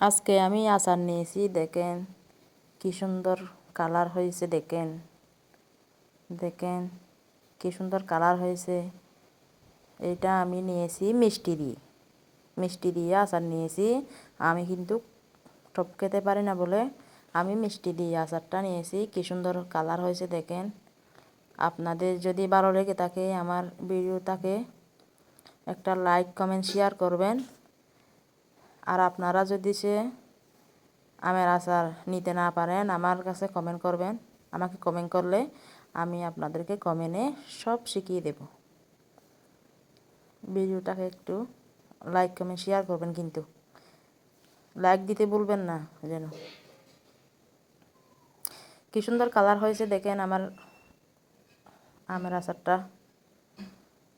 আজকে আমি আচার নিয়েছি, দেখেন কি সুন্দর কালার হয়েছে, দেখেন। দেখেন কি সুন্দর কালার হয়েছে। এটা আমি নিয়েছি মিষ্টি দিয়ে। মিষ্টি দিয়ে আচার নিয়েছি। আমি কিন্তু টপ খেতে পারি না বলে আমি মিষ্টি দিয়ে আচারটা নিয়েছি। কি সুন্দর কালার হয়েছে, দেখেন। আপনাদের যদি ভালো লেগে থাকে, আমার ভিডিওটাকে একটা লাইক, কমেন্ট শেয়ার করবেন। আর আপনারা যদি সে আমের আচার নিতে না পারেন, আমার কাছে কমেন্ট করবেন। আমাকে কমেন্ট করলে আমি আপনাদেরকে কমেন্টে সব শিখিয়ে দেব। ভিডিওটাকে একটু লাইক কমেন্ট শেয়ার করবেন কিন্তু। লাইক দিতে ভুলবেন না যেন। কি সুন্দর কালার হয়েছে দেখেন আমার আমের আচারটা।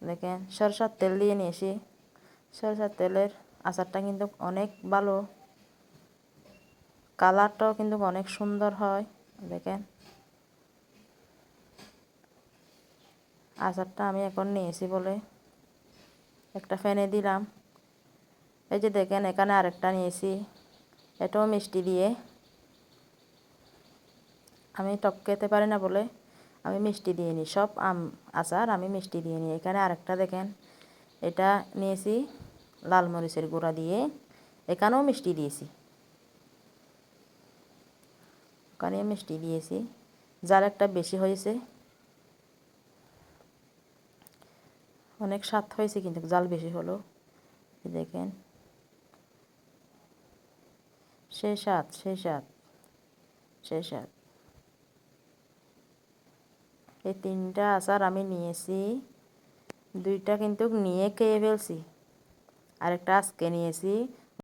দেখেন সরষার তেল দিয়ে নিয়েছি। সরষার তেলের আচারটা কিন্তু অনেক ভালো। কালারটাও কিন্তু অনেক সুন্দর হয়, দেখেন। আচারটা আমি এখন নিয়েছি বলে একটা ফ্যানে দিলাম। এই যে দেখেন, এখানে আরেকটা নিয়েছি। এটাও মিষ্টি দিয়ে। আমি টক খেতে পারি না বলে আমি মিষ্টি দিয়ে নিই সব আম, আচার আমি মিষ্টি দিয়ে নিই এখানে আরেকটা দেখেন, এটা নিয়েছি। লাল মরিচের গুঁড়া দিয়ে এখানেও মিষ্টি দিয়েছি। ওখানে মিষ্টি দিয়েছি। জাল একটা বেশি হয়েছে। অনেক স্বাদ হয়েছে কিন্তু জাল বেশি হলো। দেখেন। সে স্বাদ সে স্বাদ সে স্বাদ। এই তিনটা আচার আমি নিয়েছি। দুইটা কিন্তু নিয়ে খেয়ে ফেলছি। আরেকটা আজকে নিয়েছি।